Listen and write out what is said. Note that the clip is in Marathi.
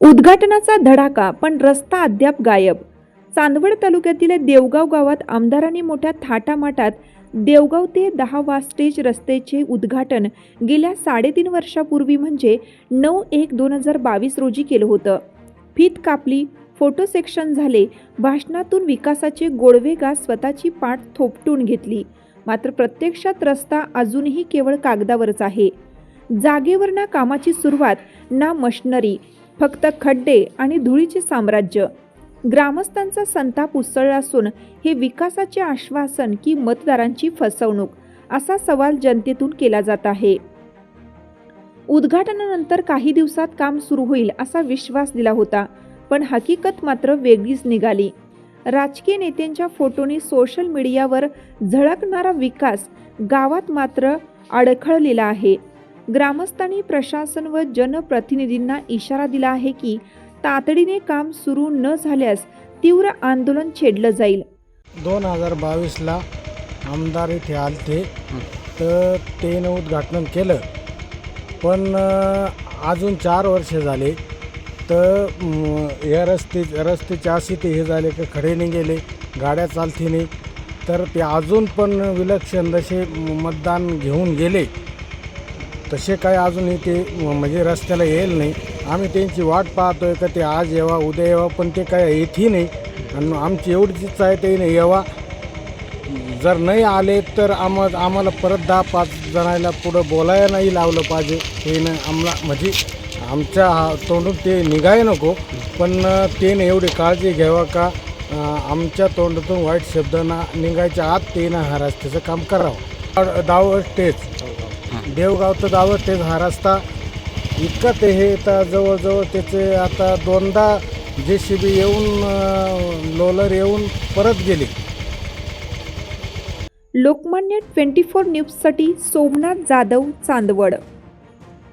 उद्घाटनाचा धडाका पण रस्ता अद्याप गायब. चांदवड तालुक्यातील देवगाव गावात आमदारांनी मोठ्या थाटामाटात देवगाव ते दहा वास्टेज रस्त्याचे उद्घाटन गेल्या साडेतीन वर्षापूर्वी म्हणजे नऊ एक दोन हजार बावीस रोजी केलं होतं. फीत कापली फोटो सेक्शन झाले भाषणातून विकासाचे गोडवेगा स्वतःची पाठ थोपटून घेतली. मात्र प्रत्यक्षात रस्ता अजूनही केवळ कागदावरच आहे. जागेवर ना कामाची सुरुवात ना मशनरी फक्त खड्डे आणि धुळीचे साम्राज्य. ग्रामस्थांचा संताप उसळला असून हे विकासाचे आश्वासन की मतदारांची फसवणूक असा सवाल जनतेतून केला जात आहे. उद्घाटनानंतर काही दिवसात काम सुरू होईल असा विश्वास दिला होता पण हकीकत मात्र वेगळीच निघाली. राजकीय नेत्यांच्या फोटोनी सोशल मीडियावर झळकणारा विकास गावात मात्र अडखळलेला आहे. ग्रामस्थांनी प्रशासन व जनप्रतिनिधींना इशारा दिला आहे की तातडीने काम सुरू न झाल्यास तीव्र आंदोलन छेडलं जाईल. दोन हजार बावीसला आमदार इथे आलते. तर त्यानं उद्घाटन केलं. पण अजून चार वर्ष झाले. तर या रस्ते रस्त्याचे असे ते हे झाले की खडे गेले गाड्या चालती नाही तर ते अजून पण विलक्षण जसे मतदान घेऊन गेले. तसे काय अजूनही ते म्हणजे रस्त्याला येईल नाही. आम्ही त्यांची वाट पाहतो आहे का ते आज येवा उद्या येवा पण ते काय येतही नाही. आणि आमची एवढीच इच्छा आहे ते येवा. जर नाही आले तर आम आम्हाला परत दहा पाच जणांना पुढं बोलायला नाही लावलं पाहिजे. हे ना आम्हाला म्हणजे आमच्या हा तोंडून ते निघाय नको. पण तेनं एवढी काळजी घ्यावा का आमच्या तोंडातून वाईट शब्द ना निघायच्या आत ते ना हा रस्त्याचं काम करावं. दाव तेच. देवगाव तर दावं तेच हा रस्ता. इतका ते हे आता जवळजवळ त्याचे आता दोनदा जे सी बी येऊन लोलर येऊन परत गेले. लोकमान्य ट्वेंटी फोर न्यूजसाठी सोमनाथ जाधव चांदवड.